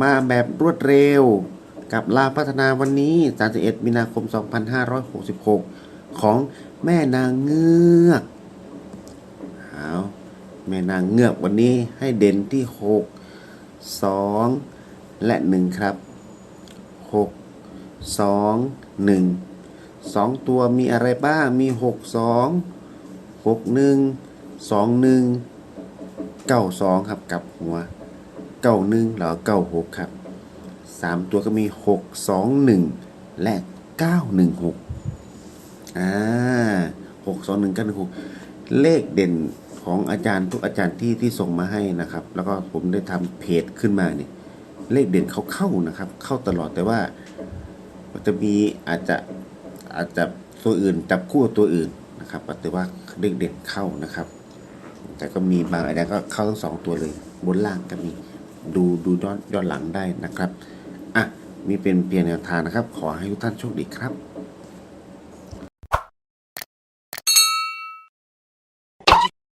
มาแบบรวดเร็ว กับลาพัฒนาวันนี้ 31 มีนาคม 2566 ของแม่นางเงือกเอาแม่นางเงือกวันนี้ให้เด่นที่ 6 2 และ 1 ครับ 6 2 1 2 ตัวมีอะไรบ้าง มี 6 2 6 1 2 1 9 2 ครับ กับหัว 9 1แล้วก็9 6ครับ3ตัวก็มี6 2 1และ9 1 6อ่าหกสองหนึ่งเก้าหนึ่งหกเลขเด่นของอาจารย์ทุกอาจารย์ที่ที่ส่งมาให้นะครับ แล้วก็ผมได้ทำเพจขึ้นมาเนี่ยเลขเด่นเขาเข้านะครับ เข้าตลอดแต่ว่าจะมีอาจจะอาจจะตัวอื่นจับคู่ตัวอื่นนะครับแต่ว่าเลขเด่นเข้านะครับ แต่ก็มีบางอาจารย์ก็เข้าทั้งสองตัวเลย บนล่างก็มี ดูดูย้อนย้อนหลังได้นะครับ อะ มีเป็นเปลี่ยนแนวทางนะครับ ขอให้ทุกท่านโชคดีครับ